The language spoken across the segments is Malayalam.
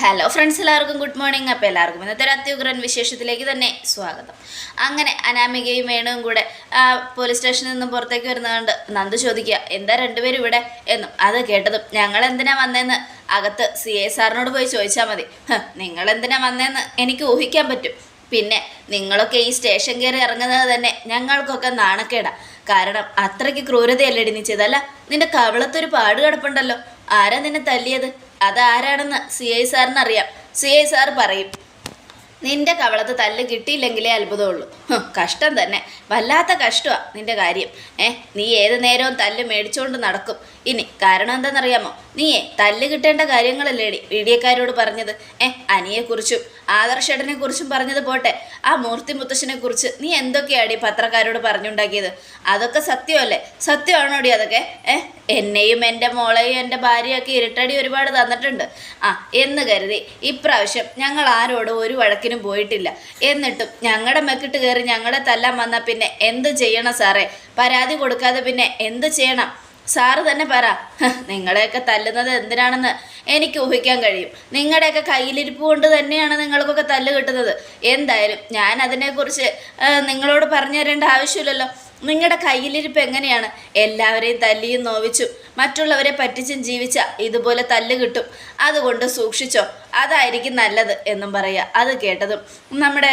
ഹലോ ഫ്രണ്ട്സ് എല്ലാവർക്കും ഗുഡ് മോർണിംഗ് അപ്പോൾ എല്ലാവർക്കും ഇന്നത്തെ ഒരു അത്യുഗ്രൻ വിശേഷത്തിലേക്ക് തന്നെ സ്വാഗതം. അങ്ങനെ അനാമികയും വേണുവും കൂടെ പോലീസ് സ്റ്റേഷനിൽ നിന്നും പുറത്തേക്ക് വരുന്നതുകൊണ്ട് നന്ദു ചോദിക്കുക എന്താ രണ്ടുപേരും ഇവിടെ? എന്നും. അത് കേട്ടതും ഞങ്ങൾ എന്തിനാ വന്നതെന്ന് അകത്ത് സി എ സാറിനോട് പോയി ചോദിച്ചാൽ മതി. നിങ്ങൾ എന്തിനാ വന്നതെന്ന് എനിക്ക് ഊഹിക്കാൻ പറ്റും. പിന്നെ നിങ്ങളൊക്കെ ഈ സ്റ്റേഷൻ കയറി ഇറങ്ങുന്നത് തന്നെ ഞങ്ങൾക്കൊക്കെ നാണക്കേടാ. കാരണം അത്രയ്ക്ക് ക്രൂരതയല്ലേ നീ ചെയ്തല്ല നിന്റെ കവളത്തൊരു പാട് കിടപ്പുണ്ടല്ലോ ആരാ നിന്നെ തല്ലിയത്? അതാരാണെന്ന് സി ഐ സാറിന് അറിയാം സി ഐ സാർ പറയും നിന്റെ കവളത്ത് തല്ല് കിട്ടിയില്ലെങ്കിലേ അത്ഭുതമുള്ളൂ. കഷ്ടം തന്നെ. വല്ലാത്ത കഷ്ടമാണ് നിന്റെ കാര്യം. ഏ നീ ഏത് നേരവും തല്ല് മേടിച്ചുകൊണ്ട് നടക്കും. ഇനി കാരണം എന്താണെന്നറിയാമോ? നീയേ തല്ല് കിട്ടേണ്ട കാര്യങ്ങളല്ലേടി വീഡിയോക്കാരോട് പറഞ്ഞത്? ഏ അനിയെക്കുറിച്ചും ആദർശേട്ടനെ കുറിച്ചും പറഞ്ഞത് പോട്ടെ. ആ മൂർത്തി മുത്തശ്ശനെ കുറിച്ച് നീ എന്തൊക്കെയാടി പത്രക്കാരോട് പറഞ്ഞുണ്ടാക്കിയത്? അതൊക്കെ സത്യമല്ലേ? സത്യമാണോടി അതൊക്കെ? ഏ എന്നെയും എന്റെ മോളെയും എന്റെ ഭാര്യയൊക്കെ ഇരുട്ടടി ഒരുപാട് തന്നിട്ടുണ്ട്. ആ എന്ന് കരുതി ഇപ്രാവശ്യം ഞങ്ങൾ ആരോടും ഒരു വഴക്കിനും പോയിട്ടില്ല. എന്നിട്ടും ഞങ്ങളുടെ മെക്കിട്ട് കയറി ഞങ്ങളെ തല്ലാൻ വന്നാൽ പിന്നെ എന്ത് ചെയ്യണം സാറേ? പരാതി കൊടുക്കാതെ പിന്നെ എന്ത് ചെയ്യണം? സാറ് തന്നെ പറ. നിങ്ങളെയൊക്കെ തല്ലുന്നത് എന്തിനാണെന്ന് എനിക്ക് ഊഹിക്കാൻ കഴിയും. നിങ്ങളുടെയൊക്കെ കയ്യിലിരിപ്പ് കൊണ്ട് തന്നെയാണ് നിങ്ങൾക്കൊക്കെ തല്ല് കിട്ടുന്നത്. എന്തായാലും ഞാൻ അതിനെക്കുറിച്ച് നിങ്ങളോട് പറഞ്ഞു തരേണ്ട ആവശ്യമില്ലല്ലോ. നിങ്ങളുടെ കയ്യിലിരിപ്പ് എങ്ങനെയാണ്? എല്ലാവരെയും തല്ലിയും നോവിച്ചു. മറ്റുള്ളവരെ പറ്റിച്ചും ജീവിച്ച ഇതുപോലെ തല്ല് കിട്ടും. അതുകൊണ്ട് സൂക്ഷിച്ചോ. അതായിരിക്കും നല്ലത് എന്നും പറയുക. അത് കേട്ടതും നമ്മുടെ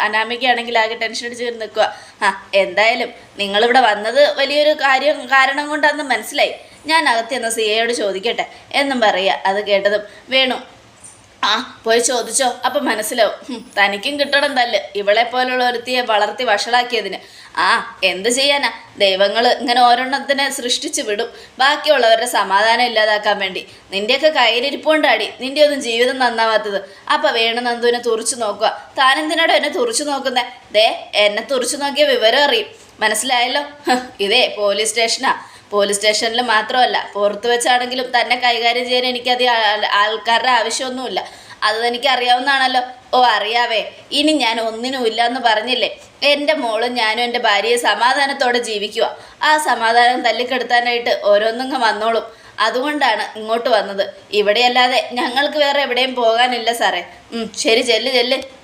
അനാമികയാണെങ്കിൽ ആകെ ടെൻഷൻ അടിച്ച് നിൽക്കുക ആ എന്തായാലും നിങ്ങളിവിടെ വന്നത് വലിയൊരു കാര്യം കാരണം കൊണ്ടാണെന്ന് മനസ്സിലായി. ഞാൻ അകത്തെന്ന് സി എയോട് ചോദിക്കട്ടെ എന്നും പറയുക. അത് കേട്ടതും വേണു. ആ പോയി ചോദിച്ചോ. അപ്പം മനസ്സിലാവും. തനിക്കും കിട്ടണം തല്ല്. ഇവളെ പോലുള്ള ഒരുത്തിയെ വളർത്തി വഷളാക്കിയതിന്. ആ എന്ത് ചെയ്യാനാ? ദൈവങ്ങൾ ഇങ്ങനെ ഓരോണ്ണത്തിനെ സൃഷ്ടിച്ചു വിടും. ബാക്കിയുള്ളവരുടെ സമാധാനം ഇല്ലാതാക്കാൻ വേണ്ടി. നിന്റെയൊക്കെ കയ്യിലിരിപ്പുണ്ടാടി നിന്റെ ഒന്നും ജീവിതം നന്നാവാത്തത്. അപ്പം വേണു നന്ദുവിനെ തുറച്ചു നോക്കുക. താനെന്തിനാടോ എന്നെ തുറച്ചു നോക്കുന്നേ? ദേ എന്നെ തുറച്ചു നോക്കിയ വിവരം അറിയും. മനസ്സിലായല്ലോ? ഇതേ പോലീസ് സ്റ്റേഷനാ. പോലീസ് സ്റ്റേഷനിൽ മാത്രമല്ല പുറത്ത് വെച്ചാണെങ്കിലും തന്നെ കൈകാര്യം ചെയ്യാൻ എനിക്കത് ആൾ- ആൾക്കാരുടെ ആവശ്യമൊന്നുമില്ല. അത് എനിക്ക് അറിയാവുന്നതാണല്ലോ ഓ അറിയാവേ ഇനി ഞാൻ ഒന്നിനും ഇല്ല എന്ന് പറഞ്ഞില്ലേ? എന്റെ മോളും ഞാനും എന്റെ ഭാര്യയെ സമാധാനത്തോടെ ജീവിക്കുക ആ സമാധാനം തല്ലിക്കെടുത്താനായിട്ട് ഓരോന്നങ്ങ് വന്നോളും. അതുകൊണ്ടാണ് ഇങ്ങോട്ട് വന്നത്. ഇവിടെയല്ലാതെ ഞങ്ങൾക്ക് വേറെ എവിടെയും പോകാനില്ല സാറേ. ശരി ചെല്ല് ചെല്ല്.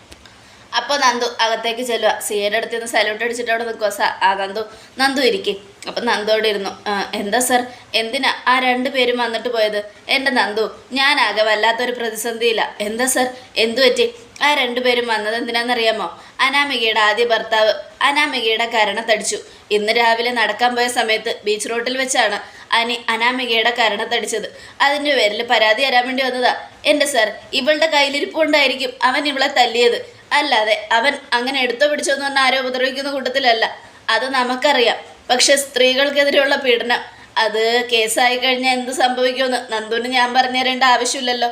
അപ്പോൾ നന്ദു അകത്തേക്ക് ചെല്ലുക സിയുടെ അടുത്ത് നിന്ന് സല്യൂട്ട് അടിച്ചിട്ട് അവിടെ നിൽക്കുക ആ നന്ദു നന്ദു ഇരിക്കും. അപ്പം നന്ദു അവിടെ ഇരുന്നു. എന്താ സർ എന്തിനാ ആ രണ്ട് പേരും വന്നിട്ട് പോയത്? എന്റെ നന്ദു ഞാൻ ഞാനാകെ വല്ലാത്തൊരു പ്രതിസന്ധിയില്ല എന്താ സർ എന്തു പറ്റി? ആ രണ്ടുപേരും വന്നത് എന്തിനാണെന്നറിയാമോ അനാമികയുടെ ആദ്യ ഭർത്താവ് അനാമികയുടെ കരണത്തടിച്ചു ഇന്ന് രാവിലെ നടക്കാൻ പോയ സമയത്ത് ബീച്ച് റോഡിൽ വെച്ചാണ് അനി അനാമികയുടെ കരണത്തടിച്ചത് അതിന്റെ പേരിൽ പരാതി തരാൻ വേണ്ടി വന്നതാ. എന്റെ സർ ഇവളുടെ കയ്യിലിരിപ്പുണ്ടായിരിക്കും അവൻ ഇവളെ തല്ലിയത്. അല്ലാതെ അവൻ അങ്ങനെ എടുത്തോ പിടിച്ചോ എന്ന് പറഞ്ഞ ആരോ ഉപദ്രവിക്കുന്ന കൂട്ടത്തിലല്ല. അത് നമുക്കറിയാം. പക്ഷെ സ്ത്രീകൾക്കെതിരെയുള്ള പീഡനം അത് കേസായി കഴിഞ്ഞാൽ എന്ത് സംഭവിക്കുമെന്ന് നന്ദുവിന് ഞാൻ പറഞ്ഞു തരേണ്ട ആവശ്യമില്ലല്ലോ.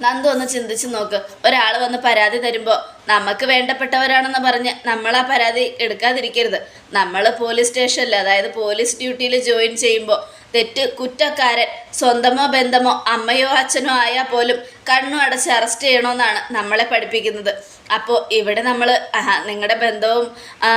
നന്ദു ഒന്ന് ചിന്തിച്ച് നോക്ക്. ഒരാൾ വന്ന് പരാതി തരുമ്പോൾ നമുക്ക് വേണ്ടപ്പെട്ടവരാണെന്ന് പറഞ്ഞ് നമ്മൾ ആ പരാതി എടുക്കാതിരിക്കരുത്. നമ്മൾ പോലീസ് സ്റ്റേഷനിൽ അതായത് പോലീസ് ഡ്യൂട്ടിയിൽ ജോയിൻ ചെയ്യുമ്പോൾ തെറ്റ് കുറ്റക്കാരൻ സ്വന്തമോ ബന്ധമോ അമ്മയോ അച്ഛനോ ആയാൽ പോലും കണ്ണു അടച്ച് അറസ്റ്റ് ചെയ്യണമെന്നാണ് നമ്മളെ പഠിപ്പിക്കുന്നത്. അപ്പോൾ ഇവിടെ നമ്മൾ നിങ്ങളുടെ ബന്ധവും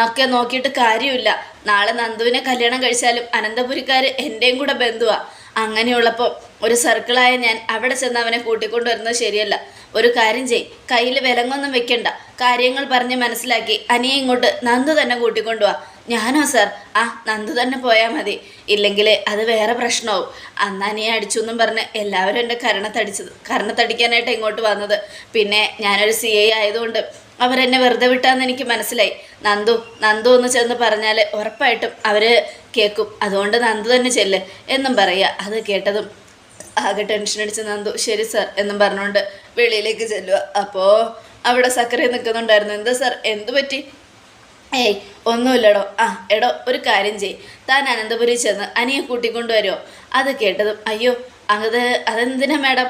ഒക്കെ നോക്കിയിട്ട് കാര്യമില്ല. നാളെ നന്ദുവിനെ കല്യാണം കഴിച്ചാലും അനന്തപുരിക്കാർ എന്റെയും കൂടെ ബന്ധുവാണ് അങ്ങനെയുള്ളപ്പോൾ ഒരു സർക്കിളായ ഞാൻ അവിടെ ചെന്ന് അവനെ കൂട്ടിക്കൊണ്ടുവരുന്നത് ശരിയല്ല. ഒരു കാര്യം ചെയ് കയ്യിൽ വിലങ്ങൊന്നും വെക്കണ്ട. കാര്യങ്ങൾ പറഞ്ഞ് മനസ്സിലാക്കി അനിയെ ഇങ്ങോട്ട് നന്ദു തന്നെ കൂട്ടിക്കൊണ്ടുവാ ഞാനോ സർ ആ നന്ദു തന്നെ പോയാൽ മതി. ഇല്ലെങ്കിൽ അത് വേറെ പ്രശ്നമാവും അന്നാനിയെ അടിച്ചു എന്നും പറഞ്ഞ് എല്ലാവരും എന്റെ കരണത്തടിച്ചത് കരണത്തടിക്കാനായിട്ട് ഇങ്ങോട്ട് വന്നത്. പിന്നെ ഞാനൊരു സി ഐ ആയതുകൊണ്ട് അവരെന്നെ വെറുതെ വിട്ടാന്ന് എനിക്ക് മനസ്സിലായി. നന്ദു നന്ദു എന്ന് ചെന്ന് പറഞ്ഞാൽ ഉറപ്പായിട്ടും അവർ കേൾക്കും. അതുകൊണ്ട് നന്ദു തന്നെ ചെല്ല് എന്നും പറയുക അത് കേട്ടതും ആകെ ടെൻഷൻ അടിച്ച് നന്ദു ശരി സർ എന്നും പറഞ്ഞുകൊണ്ട് വെളിയിലേക്ക് ചെല്ലുക അപ്പോൾ അവിടെ സക്കറി നിൽക്കുന്നുണ്ടായിരുന്നു എന്താ സർ എന്തു പറ്റി ഏയ് ഒന്നുമില്ലടോ. ആ എടോ ഒരു കാര്യം ചെയ് താൻ അനന്തപുരി ചെന്ന് അനിയെ കൂട്ടിക്കൊണ്ടുവരുമോ അത് കേട്ടതും അയ്യോ അത് അതെന്തിനാ മാഡം?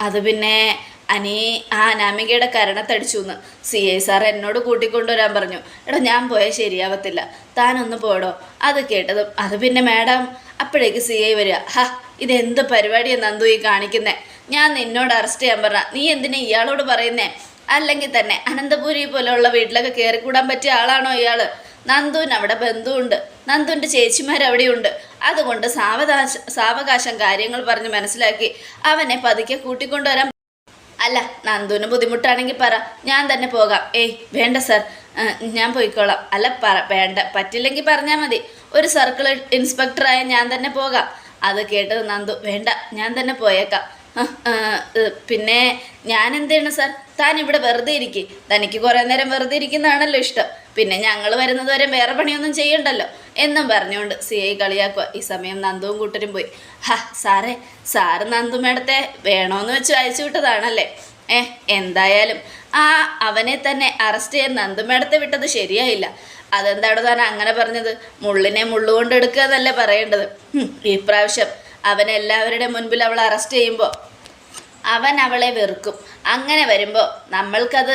അത് പിന്നെ അനി ആ അനാമികയുടെ കരണത്തടിച്ചു എന്ന് സി ഐ സാർ എന്നോട് കൂട്ടിക്കൊണ്ടുവരാൻ പറഞ്ഞു. എടോ ഞാൻ പോയാൽ ശരിയാവത്തില്ല. താനൊന്ന് പോടോ. അത് കേട്ടതും അത് പിന്നെ മാഡം അപ്പോഴേക്ക് സി ഐ വരിക. ഹാ ഇതെന്ത് പരിപാടിയാണ് നന്ദു ഈ കാണിക്കുന്നേ? ഞാൻ നിന്നോട് അറസ്റ്റ് ചെയ്യാൻ പറഞ്ഞ. നീ എന്തിനാ ഇയാളോട് പറയുന്നേ? അല്ലെങ്കിൽ തന്നെ അനന്തപുരി പോലെയുള്ള വീട്ടിലൊക്കെ കൂടാൻ പറ്റിയ ആളാണോ ഇയാൾ? നന്ദുവിന് അവിടെ ബന്ധുവുണ്ട്. നന്ദുവിന്റെ ചേച്ചിമാരവിടെയുണ്ട് അതുകൊണ്ട് സാവകാശ സാവകാശം കാര്യങ്ങൾ പറഞ്ഞ് മനസ്സിലാക്കി അവനെ പതുക്കെ കൂട്ടിക്കൊണ്ടുവരാൻ അല്ല നന്ദുവിന് ബുദ്ധിമുട്ടാണെങ്കിൽ പറ. ഞാൻ തന്നെ പോകാം. ഏയ് വേണ്ട സർ. ഞാൻ പോയിക്കോളാം. അല്ല പറ വേണ്ട. പറ്റില്ലെങ്കിൽ പറഞ്ഞാൽ മതി. ഒരു സർക്കിൾ ഇൻസ്പെക്ടറായ ഞാൻ തന്നെ പോകാം. അത് കേട്ടത് നന്ദു. വേണ്ട ഞാൻ തന്നെ പോയേക്കാം. പിന്നെ ഞാൻ എന്ത് ചെയ്യണം സാർ? താൻ ഇവിടെ വെറുതെ ഇരിക്കും. തനിക്ക് കുറേ നേരം വെറുതെ ഇരിക്കുന്നതാണല്ലോ ഇഷ്ടം. പിന്നെ ഞങ്ങൾ വരുന്നത് വരെ വേറെ പണിയൊന്നും ചെയ്യണ്ടല്ലോ. എന്നും പറഞ്ഞുകൊണ്ട് സി ഐ കളിയാക്കുക. ഈ സമയം നന്ദുവും കൂട്ടരും പോയി. ഹ സാറേ സാറ് നന്ദു മേടത്തെ വേണോന്ന് വെച്ച് അയച്ചു വിട്ടതാണല്ലേ? ഏ എന്തായാലും. ആ അവനെ തന്നെ അറസ്റ്റ് ചെയ്യാൻ നന്ദു മേടത്തെ വിട്ടത് ശരിയായില്ല. അതെന്താണോ താൻ അങ്ങനെ പറഞ്ഞത്? മുള്ളിനെ മുള്ളുകൊണ്ട് എടുക്കുക എന്നല്ലേ പറയേണ്ടത്. ഇപ്രാവശ്യം എല്ലാവരുടെ മുൻപിൽ അവൾ അറസ്റ്റ് ചെയ്യുമ്പോൾ അവൻ അവളെ വെറുക്കും. അങ്ങനെ വരുമ്പോൾ നമ്മൾക്കത്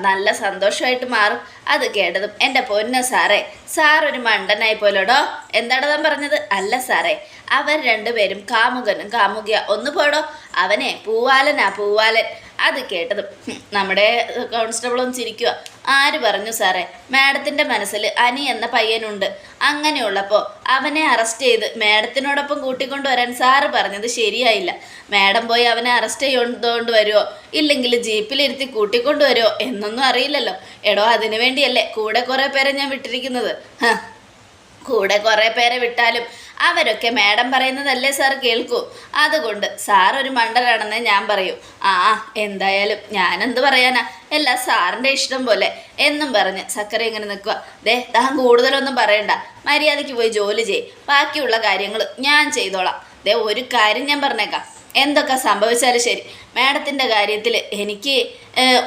നല്ല സന്തോഷമായിട്ട് മാറും. അത് കേട്ടതും എന്റെ പൊന്ന സാറേ സാർ ഒരു മണ്ടനായി പോലോടോ എന്താണ് പറഞ്ഞത്? അല്ല സാറേ അവർ രണ്ടുപേരും കാമുകനും കാമുകിയ. ഒന്ന് പോടോ. അവനെ പൂവാലനാ പൂവാലൻ. അത് കേട്ടതും നമ്മുടെ നമ്മുടെ കോൺസ്റ്റബിളും ചിരിക്കുക ആര് പറഞ്ഞു സാറേ? മാഡത്തിന്റെ മനസ്സിൽ അനി എന്ന പയ്യനുണ്ട്. അങ്ങനെയുള്ളപ്പോൾ അവനെ അറസ്റ്റ് ചെയ്ത് മാഡത്തിനോടൊപ്പം കൂട്ടിക്കൊണ്ടുവരാൻ സാറ് പറഞ്ഞത് ശരിയായില്ല. മാഡം പോയി അവനെ അറസ്റ്റ് ചെയ്തുകൊണ്ട് വരുമോ ഇല്ലെങ്കിൽ ജീപ്പിലിരുത്തി കൂട്ടിക്കൊണ്ടുവരുമോ എന്നൊന്നും അറിയില്ലല്ലോ. എടോ അതിനു വേണ്ടിയല്ലേ? കൂടെ കുറേ പേരെ ഞാൻ വിട്ടിരിക്കുന്നത്. കൂടെ കുറേ പേരെ വിട്ടാലും അവരൊക്കെ മാഡം പറയുന്നതല്ലേ സാർ കേൾക്കൂ. അതുകൊണ്ട് സാർ ഒരു മണ്ടനാണെന്ന് ഞാൻ പറയൂ. ആ എന്തായാലും ഞാനെന്ത് പറയാനാ? എല്ലാം സാറിന്റെ ഇഷ്ടം പോലെ. എന്നും പറഞ്ഞ് സക്കര ഇങ്ങനെ നിൽക്കുക ദേ താൻ കൂടുതലൊന്നും പറയണ്ട. മര്യാദയ്ക്ക് പോയി ജോലി ചെയ് ബാക്കിയുള്ള കാര്യങ്ങൾ ഞാൻ ചെയ്തോളാം. ദേ ഒരു കാര്യം ഞാൻ പറഞ്ഞേക്കാം. എന്തൊക്കെ സംഭവിച്ചാലും ശരി. മാഡത്തിന്റെ കാര്യത്തിൽ എനിക്ക്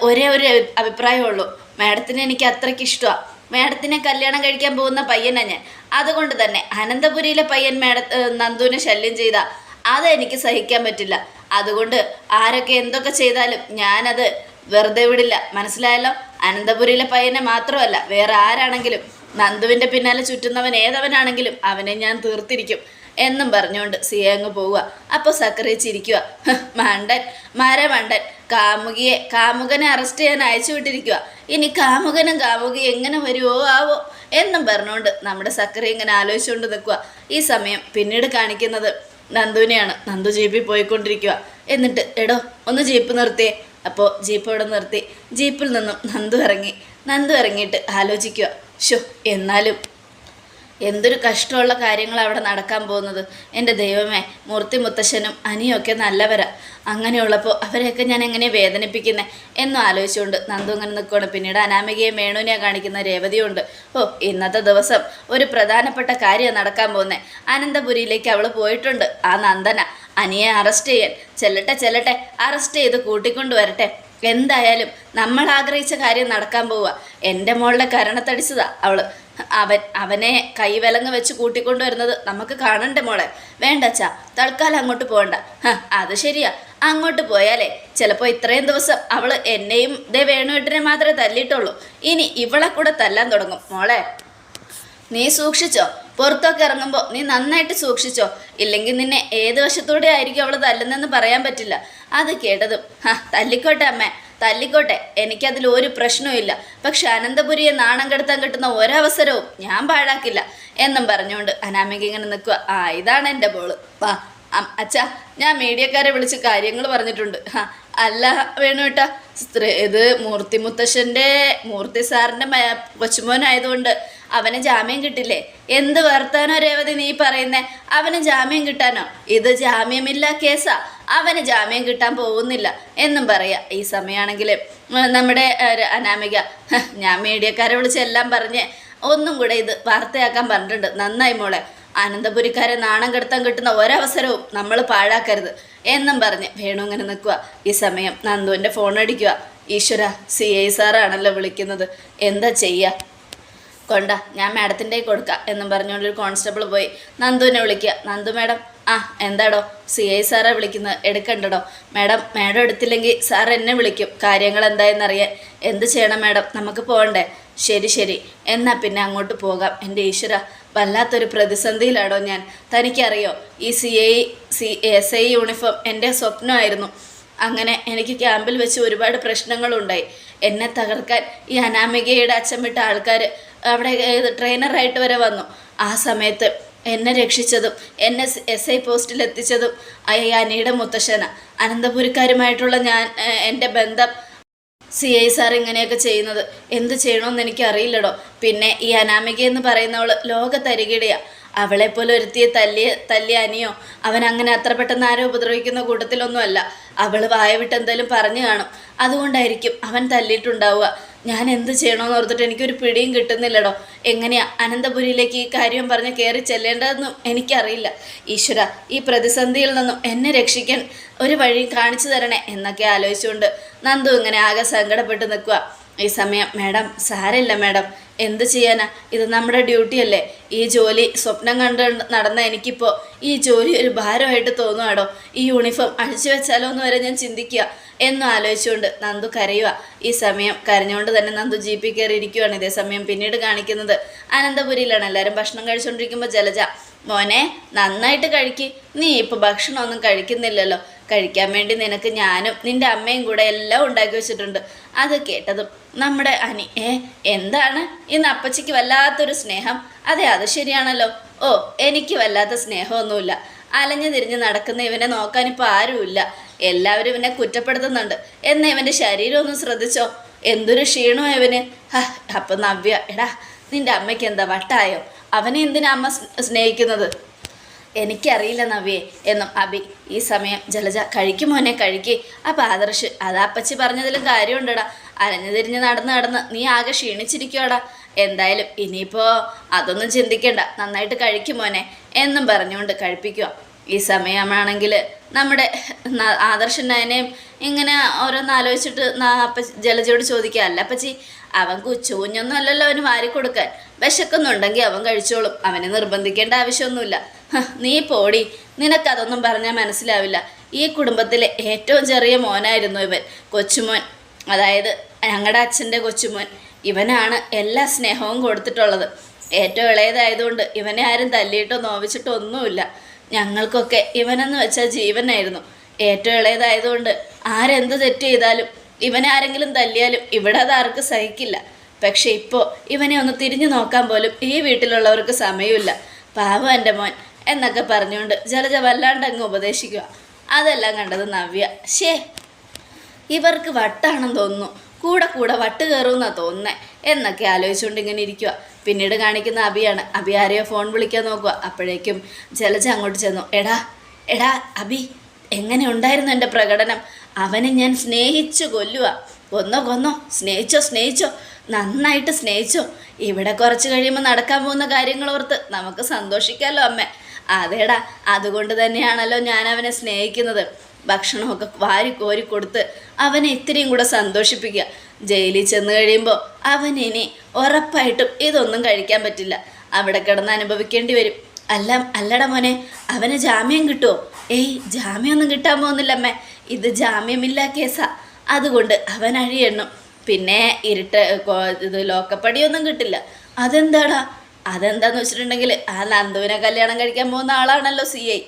ഒരേ ഒരു അഭിപ്രായമുള്ളൂ മാഡത്തിന് എനിക്ക് അത്രയ്ക്ക് ഇഷ്ടമാണ് മാഡത്തിനെ കല്യാണം കഴിക്കാൻ പോകുന്ന പയ്യനാ ഞാൻ. അതുകൊണ്ട് തന്നെ അനന്തപുരിയിലെ പയ്യൻ മേഡ നന്ദുവിനെ ശല്യം ചെയ്ത. അത് എനിക്ക് സഹിക്കാൻ പറ്റില്ല. അതുകൊണ്ട് ആരൊക്കെ എന്തൊക്കെ ചെയ്താലും ഞാനത് വെറുതെ വിടില്ല. മനസ്സിലായല്ലോ? അനന്തപുരിയിലെ പയ്യനെ മാത്രമല്ല വേറെ ആരാണെങ്കിലും. നന്ദുവിന്റെ പിന്നാലെ ചുറ്റുന്നവൻ ഏതവനാണെങ്കിലും അവനെ ഞാൻ തീർത്തിരിക്കും എന്നും പറഞ്ഞുകൊണ്ട് സിയ അങ്ങ് പോവുക. അപ്പോൾ സക്കറി ചിരിക്കുക "ഹ്, മണ്ടൻ മരമണ്ടൻ. കാമുകിയെ കാമുകനെ അറസ്റ്റ് ചെയ്യാൻ അയച്ചു വിട്ടിരിക്കുക ഇനി കാമുകനും കാമുകി എങ്ങനെ വരുമോ ആവോ എന്നും പറഞ്ഞുകൊണ്ട് നമ്മുടെ സക്കറി ഇങ്ങനെ ആലോചിച്ചുകൊണ്ട് നിൽക്കുക ഈ സമയം പിന്നീട് കാണിക്കുന്നത് നന്ദുവിനെയാണ്. നന്ദു ജീപ്പിൽ പോയിക്കൊണ്ടിരിക്കുക എന്നിട്ട് എടോ ഒന്ന് ജീപ്പ് നിർത്തിയേ. അപ്പോൾ ജീപ്പ് അവിടെ നിർത്തി. ജീപ്പിൽ നിന്നും നന്ദു ഇറങ്ങി. നന്ദു ഇറങ്ങിയിട്ട് ആലോചിക്കുക ഷോ എന്നാലും എന്തൊരു കഷ്ടമുള്ള കാര്യങ്ങൾ അവിടെ നടക്കാൻ പോകുന്നത്. എന്റെ ദൈവമേ മൂർത്തി മുത്തശ്ശനും അനിയൊക്കെ നല്ലവരാ. അങ്ങനെയുള്ളപ്പോൾ അവരെയൊക്കെ ഞാൻ എങ്ങനെ വേദനിപ്പിക്കുന്നത് എന്നും ആലോചിച്ചുകൊണ്ട് നന്ദു അങ്ങനെ നിൽക്കുകയാണ് പിന്നീട് അനാമികയെ മേണുവിനെ കാണിക്കുന്ന രേവതിയുണ്ട്. ഓ ഇന്നത്തെ ദിവസം ഒരു പ്രധാനപ്പെട്ട കാര്യം നടക്കാൻ പോകുന്നത് അനന്തപുരിയിലേക്ക് അവൾ പോയിട്ടുണ്ട്. ആ നന്ദന അനിയെ അറസ്റ്റ് ചെയ്യാൻ. ചെല്ലട്ടെ ചെല്ലട്ടെ അറസ്റ്റ് ചെയ്ത് കൂട്ടിക്കൊണ്ട് വരട്ടെ എന്തായാലും നമ്മൾ ആഗ്രഹിച്ച കാര്യം നടക്കാൻ പോവുക എന്റെ മോളുടെ കരണത്തടിച്ചതാ അവൾ. അവൻ അവനെ കൈവിലങ്ങ് വെച്ച് കൂട്ടിക്കൊണ്ടുവരുന്നത് നമുക്ക് കാണണ്ടേ മോളെ? വേണ്ട അച്ഛാ തൽക്കാലം അങ്ങോട്ട് പോകണ്ട. അത് ശരിയാ. അങ്ങോട്ട് പോയാലേ ചിലപ്പോൾ ഇത്രയും ദിവസം അവൾ എന്നെയും ദേ വേണുവേട്ടനെ മാത്രമേ തല്ലിയിട്ടുള്ളൂ. ഇനി ഇവളെ കൂടെ തല്ലാൻ തുടങ്ങും. മോളെ നീ സൂക്ഷിച്ചോ? പുറത്തൊക്കെ ഇറങ്ങുമ്പോൾ നീ നന്നായിട്ട് സൂക്ഷിച്ചോ? ഇല്ലെങ്കിൽ നിന്നെ ഏത് വശത്തൂടെ ആയിരിക്കും അവൾ തല്ലുന്നതെന്ന് പറയാൻ പറ്റില്ല. അത് കേട്ടതും ഹാ തല്ലിക്കോട്ടെ അമ്മേ. തല്ലിക്കോട്ടെ എനിക്കതിൽ ഒരു പ്രശ്നവും ഇല്ല. പക്ഷെ അനന്തപുരിയെ നാണം കെടുത്താൻ കിട്ടുന്ന ഒരവസരവും ഞാൻ പാഴാക്കില്ല എന്നും പറഞ്ഞുകൊണ്ട് അനാമിക ഇങ്ങനെ നിൽക്കുക ആ ഇതാണ് എന്റെ ബോൾ വാ അച്ഛ ഞാൻ മീഡിയക്കാരെ വിളിച്ച് കാര്യങ്ങൾ പറഞ്ഞിട്ടുണ്ട്. അല്ല വേണുട്ടാ സ്ത്രീ ഇത് മൂർത്തി മുത്തശ്ശന്റെ മൂർത്തി സാറിന്റെ കൊച്ചുമോനായതുകൊണ്ട് അവന് ജാമ്യം കിട്ടില്ലേ? എന്ത് വർത്താനോ രേവതി നീ പറയുന്നേ? അവന് ജാമ്യം കിട്ടാനോ? ഇത് ജാമ്യമില്ല കേസാ. അവന് ജാമ്യം കിട്ടാൻ പോകുന്നില്ല എന്നും പറയാ. ഈ സമയമാണെങ്കിൽ നമ്മുടെ അനാമിക ഞാൻ മീഡിയക്കാരെ വിളിച്ച് എല്ലാം പറഞ്ഞ് ഒന്നും കൂടെ ഇത് വാർത്തയാക്കാൻ പറഞ്ഞിട്ടുണ്ട്. നന്നായി മോളെ. അനന്തപുരിക്കാരെ നാണം കെടുത്താൻ കിട്ടുന്ന ഒരവസരവും നമ്മൾ പാഴാക്കരുത് എന്നും പറഞ്ഞ് വേണു ഇങ്ങനെ നിൽക്കുക ഈ സമയം നന്ദുവിന്റെ ഫോൺ അടിക്കുക ഈശ്വര സി ഐ സാറാണല്ലോ വിളിക്കുന്നത്. എന്താ ചെയ്യുക കൊണ്ട ഞാൻ മാഡത്തിന്റെ കൊടുക്കാം എന്നും പറഞ്ഞുകൊണ്ട് ഒരു കോൺസ്റ്റബിൾ പോയി. നന്ദുവിനെ വിളിക്കുക. നന്ദു മാഡം ആ എന്താടോ? സി ഐ സാറെ വിളിക്കുന്നത്. എടുക്കണ്ടടോ? മാഡം മാഡം എടുത്തില്ലെങ്കിൽ സാർ എന്നെ വിളിക്കും. കാര്യങ്ങൾ എന്തായെന്നറിയാൻ. എന്ത് ചെയ്യണം മാഡം? നമുക്ക് പോകണ്ടേ? ശരി ശരി. എന്നാൽ പിന്നെ അങ്ങോട്ട് പോകാം. എന്റെ ഈശ്വര വല്ലാത്തൊരു പ്രതിസന്ധിയിലാണോ ഞാൻ. തനിക്കറിയോ ഈ C I C S I uniform എന്റെ സ്വപ്നമായിരുന്നു. അങ്ങനെ എനിക്ക് ക്യാമ്പിൽ വെച്ച് ഒരുപാട് പ്രശ്നങ്ങളുണ്ടായി. എന്നെ തകർക്കാൻ ഈ അനാമികയുടെ അച്ഛൻ വിട്ട ആൾക്കാർ അവിടെ ട്രെയിനറായിട്ട് വരെ വന്നു. ആ സമയത്ത് എന്നെ രക്ഷിച്ചതും എന്നെ എസ് ഐ പോസ്റ്റിൽ എത്തിച്ചതും ഈ അനിയുടെ മുത്തശ്ശന. അനന്തപുരിക്കാരുമായിട്ടുള്ള ഞാൻ എന്റെ ബന്ധം സി ഐ സാർ ഇങ്ങനെയൊക്കെ ചെയ്യുന്നത്. എന്ത് ചെയ്യണമെന്ന് എനിക്ക് അറിയില്ലടോ പിന്നെ ഈ അനാമിക എന്ന് പറയുന്നവൾ ലോക തരികിടയാ അവളെപ്പോലെ ഒരുത്തിയെ തല്ലിയ തല്ലിയ അനിയോ അവൻ അങ്ങനെ അത്ര പെട്ടെന്ന് ആരോ ഉപദ്രവിക്കുന്ന കൂട്ടത്തിലൊന്നുമല്ല. അവൾ വായ വിട്ട് എന്തായാലും പറഞ്ഞു കാണും. അതുകൊണ്ടായിരിക്കും അവൻ തല്ലിയിട്ടുണ്ടാവുക. ഞാൻ എന്ത് ചെയ്യണമെന്ന് ഓർത്തിട്ട് എനിക്കൊരു പിടിയും കിട്ടുന്നില്ലടോ. എങ്ങനെയാ അനന്തപുരിയിലേക്ക് ഈ കാര്യം പറഞ്ഞ് കയറി ചെല്ലേണ്ടതെന്നും എനിക്കറിയില്ല. ഈശ്വര ഈ പ്രതിസന്ധിയിൽ നിന്നും എന്നെ രക്ഷിക്കാൻ ഒരു വഴി കാണിച്ചു തരണേ എന്നൊക്കെ ആലോചിച്ചുകൊണ്ട് നന്ദു ഇങ്ങനെ ആകെ സങ്കടപ്പെട്ട് നിൽക്കുക. ഈ സമയം മാഡം സാരമില്ല മാഡം. എന്ത് ചെയ്യാനാ? ഇത് നമ്മുടെ ഡ്യൂട്ടി അല്ലേ? ഈ ജോലി സ്വപ്നം കണ്ട് നടന്ന എനിക്കിപ്പോൾ ഈ ജോലി ഒരു ഭാരമായിട്ട് തോന്നുവാടോ? ഈ യൂണിഫോം അഴിച്ചു വെച്ചാലോ എന്ന് വരെ ഞാൻ ചിന്തിക്കുക എന്നും ആലോചിച്ചുകൊണ്ട് നന്ദു കരയുക. ഈ സമയം കരഞ്ഞുകൊണ്ട് തന്നെ നന്ദു ജി പി കയറി ഇരിക്കുകയാണ് ഇതേ സമയം പിന്നീട് കാണിക്കുന്നത് അനന്തപുരിയിലാണ്. എല്ലാവരും ഭക്ഷണം കഴിച്ചുകൊണ്ടിരിക്കുമ്പോൾ ജലജ മോനെ നന്നായിട്ട് കഴിക്ക്. നീ ഇപ്പോൾ ഭക്ഷണമൊന്നും കഴിക്കുന്നില്ലല്ലോ. കഴിക്കാൻ വേണ്ടി നിനക്ക് ഞാനും നിന്റെ അമ്മയും കൂടെ എല്ലാം ഉണ്ടാക്കി വെച്ചിട്ടുണ്ട്. അത് കേട്ടതും നമ്മുടെ അനി ഏ എന്താണ്? ഇന്ന് അപ്പച്ചിക്ക് വല്ലാത്തൊരു സ്നേഹം. അതെ അത് ശരിയാണല്ലോ. ഓ എനിക്ക് വല്ലാത്ത സ്നേഹമൊന്നുമില്ല. അലഞ്ഞു തിരിഞ്ഞ് നടക്കുന്ന ഇവനെ നോക്കാൻ ഇപ്പോൾ ആരുമില്ല. എല്ലാവരും ഇവനെ കുറ്റപ്പെടുത്തുന്നുണ്ട്. എന്നാൽ ഇവന്റെ ശരീരം ശ്രദ്ധിച്ചോ? എന്തൊരു ക്ഷീണോ ഇവന്. അപ്പം നവ്യ എടാ നിന്റെ അമ്മയ്ക്ക് എന്താ വട്ടായോ? അവനെ എന്തിനാ അമ്മ സ്നേഹിക്കുന്നത്? എനിക്കറിയില്ല നവ്യേ എന്നും അബി ഈ സമയം ജലജ കഴിക്കും മോനെ കഴിക്ക്. അപ്പം ആദർശ് അതാ അപ്പച്ചി പറഞ്ഞതിലും കാര്യമുണ്ടടാ. അലഞ്ഞു തിരിഞ്ഞ് നടന്ന് നടന്ന് നീ ആകെ ക്ഷീണിച്ചിരിക്കുവാടാ. എന്തായാലും ഇനിയിപ്പോൾ അതൊന്നും ചിന്തിക്കണ്ട. നന്നായിട്ട് കഴിക്കും മോനെ. എന്നും പറഞ്ഞുകൊണ്ട് കഴിപ്പിക്കുക ഈ സമയമാണെങ്കിൽ നമ്മുടെ ആദർശൻ നയനെയും ഇങ്ങനെ ഓരോന്ന് ആലോചിച്ചിട്ട് അപ്പ ജലജയോട് ചോദിക്കുക. അല്ല അപ്പച്ചി അവൻ കുച്ചുകുഞ്ഞൊന്നും അല്ലല്ലോ അവന് വാരി കൊടുക്കാൻ. വിശക്കുന്നുണ്ടെങ്കിൽ അവൻ കഴിച്ചോളും. അവനെ നിർബന്ധിക്കേണ്ട ആവശ്യമൊന്നുമില്ല. നീ പോടി. നിനക്കതൊന്നും പറഞ്ഞാൽ മനസ്സിലാവില്ല. ഈ കുടുംബത്തിലെ ഏറ്റവും ചെറിയ മോനായിരുന്നു ഇവൻ. കൊച്ചുമോൻ. അതായത് ഞങ്ങളുടെ അച്ഛന്റെ കൊച്ചുമോൻ. ഇവനാണ് എല്ലാ സ്നേഹവും കൊടുത്തിട്ടുള്ളത്. ഏറ്റവും ഇളയതായതുകൊണ്ട് ഇവനെ ആരും തല്ലിയിട്ടോ നോവിച്ചിട്ടോ ഒന്നുമില്ല. ഞങ്ങൾക്കൊക്കെ ഇവനെന്ന് വെച്ചാൽ ജീവനായിരുന്നു. ഏറ്റവും ഇളയതായതുകൊണ്ട് ആരെന്ത് തെറ്റ് ചെയ്താലും ഇവനെ ആരെങ്കിലും തല്ലിയാലും ഇവിടെ അത് ആർക്കും സഹിക്കില്ല. പക്ഷെ ഇപ്പോൾ ഇവനെ ഒന്ന് തിരിഞ്ഞു നോക്കാൻ പോലും ഈ വീട്ടിലുള്ളവർക്ക് സമയമില്ല. പാവം എന്റെ മോൻ എന്നൊക്കെ പറഞ്ഞുകൊണ്ട് ജലജ വല്ലാണ്ട് അങ്ങ് ഉപദേശിക്കുക. അതെല്ലാം കണ്ടത് നവ്യ. ശേ ഇവർക്ക് വട്ടാണെന്ന് തോന്നുന്നു. കൂടെ കൂടെ വട്ട് കയറുമെന്നാ തോന്നുന്നേ. എന്നൊക്കെ ആലോചിച്ചുകൊണ്ട് ഇങ്ങനെ ഇരിക്കുക പിന്നീട് കാണിക്കുന്ന അബിയാണ്. അബി ആരെയോ ഫോൺ വിളിക്കാൻ നോക്കുക അപ്പോഴേക്കും ജലജ അങ്ങോട്ട് ചെന്നു. എടാ എടാ അബി എങ്ങനെ ഉണ്ടായിരുന്നു എന്റെ പ്രകടനം? അവനെ ഞാൻ സ്നേഹിച്ചു കൊല്ലുക കൊന്നോ കൊന്നോ. സ്നേഹിച്ചോ സ്നേഹിച്ചോ. നന്നായിട്ട് സ്നേഹിച്ചോ. ഇവിടെ കുറച്ച് കഴിയുമ്പോൾ നടക്കാൻ പോകുന്ന കാര്യങ്ങൾ ഓർത്ത് നമുക്ക് സന്തോഷിക്കാമല്ലോ അമ്മേ. അതേടാ അതുകൊണ്ട് തന്നെയാണല്ലോ ഞാൻ അവനെ സ്നേഹിക്കുന്നത്. ഭക്ഷണമൊക്കെ വാരി കോരി കൊടുത്ത് അവനെ ഇത്തിരിയും കൂടെ സന്തോഷിപ്പിക്കുക. ജയിലിൽ ചെന്ന് കഴിയുമ്പോൾ അവൻ ഇനി ഉറപ്പായിട്ടും ഇതൊന്നും കഴിക്കാൻ പറ്റില്ല. അവിടെ കിടന്ന് അനുഭവിക്കേണ്ടി വരും. അല്ല അല്ലട മോനെ അവന് ജാമ്യം കിട്ടുമോ ഏയ് ജാമ്യമൊന്നും കിട്ടാൻ പോകുന്നില്ലമ്മേ. ഇത് ജാമ്യമില്ല കേസാ. അതുകൊണ്ട് അവൻ അഴിയെണ്ണും. പിന്നെ ഇരുട്ട് ഇത് ലോക്കപ്പടിയൊന്നും കിട്ടില്ല. അതെന്താടാ? അതെന്താന്ന് വെച്ചിട്ടുണ്ടെങ്കിൽ ആ നന്ദുവിനെ കല്യാണം കഴിക്കാൻ പോകുന്ന ആളാണല്ലോ സി ഐ.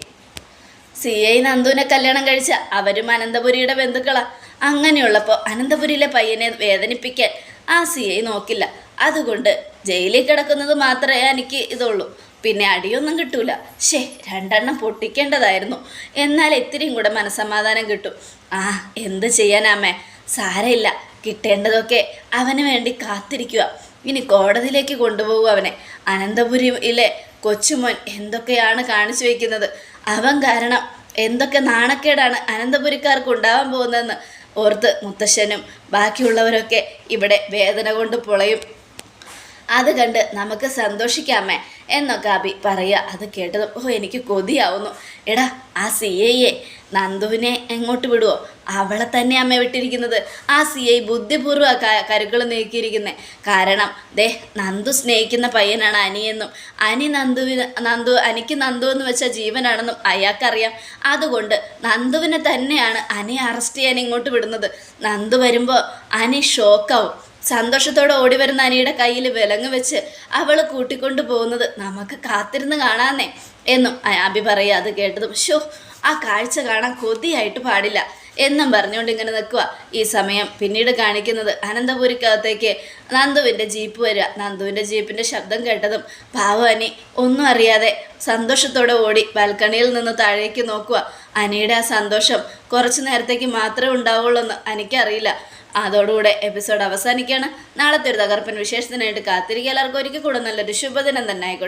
സി ഐ നന്ദുവിനെ കല്യാണം കഴിച്ച അവരും അനന്തപുരിയുടെ ബന്ധുക്കളാ. അങ്ങനെയുള്ളപ്പോൾ അനന്തപുരിയിലെ പയ്യനെ വേദനിപ്പിക്കാൻ ആ സി ഐ നോക്കില്ല. അതുകൊണ്ട് ജയിലിൽ കിടക്കുന്നത് മാത്രമേ എനിക്ക് ഇതുള്ളൂ. പിന്നെ അടിയൊന്നും കിട്ടൂല. ഷേ രണ്ടെണ്ണം പൊട്ടിക്കേണ്ടതായിരുന്നു. എന്നാൽ ഇത്തിരിയും കൂടെ മനസമാധാനം കിട്ടും. ആ എന്ത് ചെയ്യാനാമേ സാരമില്ല. കിട്ടേണ്ടതൊക്കെ അവന് വേണ്ടി കാത്തിരിക്കുക. ഇനി കോടതിയിലേക്ക് കൊണ്ടുപോകും അവനെ. അനന്തപുരിയിലെ കൊച്ചുമോൻ എന്തൊക്കെയാണ് കാണിച്ചു വയ്ക്കുന്നത് അവൻ കാരണം എന്തൊക്കെ നാണക്കേടാണ് അനന്തപുരിക്കാർക്ക് ഉണ്ടാവാൻ പോകുന്നതെന്ന് ഓർത്ത് മുത്തശ്ശനും ബാക്കിയുള്ളവരൊക്കെ ഇവിടെ വേദന കൊണ്ട് പൊളയും. അത് കണ്ട് നമുക്ക് സന്തോഷിക്കാമേ എന്നൊക്കെ അബി പറയുക. അത് കേട്ടത് ഓ എനിക്ക് കൊതിയാവുന്നു. എടാ ആ സി ഐയെ നന്ദുവിനെ എങ്ങോട്ട് വിടുവോ? അവളെ തന്നെ അമ്മ വിട്ടിരിക്കുന്നത്. ആ സി ഐ ബുദ്ധിപൂർവ കരുക്കൾ നീക്കിയിരിക്കുന്നത് കാരണം ദേ നന്ദു സ്നേഹിക്കുന്ന പയ്യനാണ് അനിയെന്നും അനി നന്ദുവിന് നന്ദു അനിക്ക് നന്ദു എന്ന് വെച്ച ജീവനാണെന്നും അയാൾക്കറിയാം. അതുകൊണ്ട് നന്ദുവിനെ തന്നെയാണ് അനി അറസ്റ്റ് ചെയ്യാൻ ഇങ്ങോട്ട് വിടുന്നത്. നന്ദു വരുമ്പോൾ അനി ഷോക്കാവും സന്തോഷത്തോടെ ഓടി വരുന്ന അനിയുടെ കയ്യിൽ വിലങ്ങ് വെച്ച് അവൾ കൂട്ടിക്കൊണ്ടു പോകുന്നത് നമുക്ക് കാത്തിരുന്ന് കാണാന്നേ എന്നും അബി പറയുക അത് കേട്ടതും ഷോ ആ കാഴ്ച കാണാൻ കൊതിയായിട്ട് പാടില്ല എന്നും പറഞ്ഞുകൊണ്ട് ഇങ്ങനെ നിൽക്കുക ഈ സമയം. പിന്നീട് കാണിക്കുന്നത് അനന്തപുരിക്കകത്തേക്ക് നന്ദുവിന്റെ ജീപ്പ് വരിക. നന്ദുവിന്റെ ജീപ്പിന്റെ ശബ്ദം കേട്ടതും പാവനി ഒന്നും അറിയാതെ സന്തോഷത്തോടെ ഓടി ബാൽക്കണിയിൽ നിന്ന് താഴേക്ക് നോക്കുക അനിയുടെ ആ സന്തോഷം കുറച്ച് നേരത്തേക്ക് മാത്രമേ ഉണ്ടാവുള്ളൂ എന്ന് എനിക്കറിയില്ല അതോടുകൂടെ എപ്പിസോഡ് അവസാനിക്കുകയാണ്. നാളത്തെ ഒരു തകർപ്പൻ വിശേഷത്തിനായിട്ട് കാത്തിരിക്കുക. എല്ലാവർക്കും ഒരിക്കൽ കൂടെ നല്ലൊരു ശുഭദിനം തന്നെ ആയിക്കോട്ടെ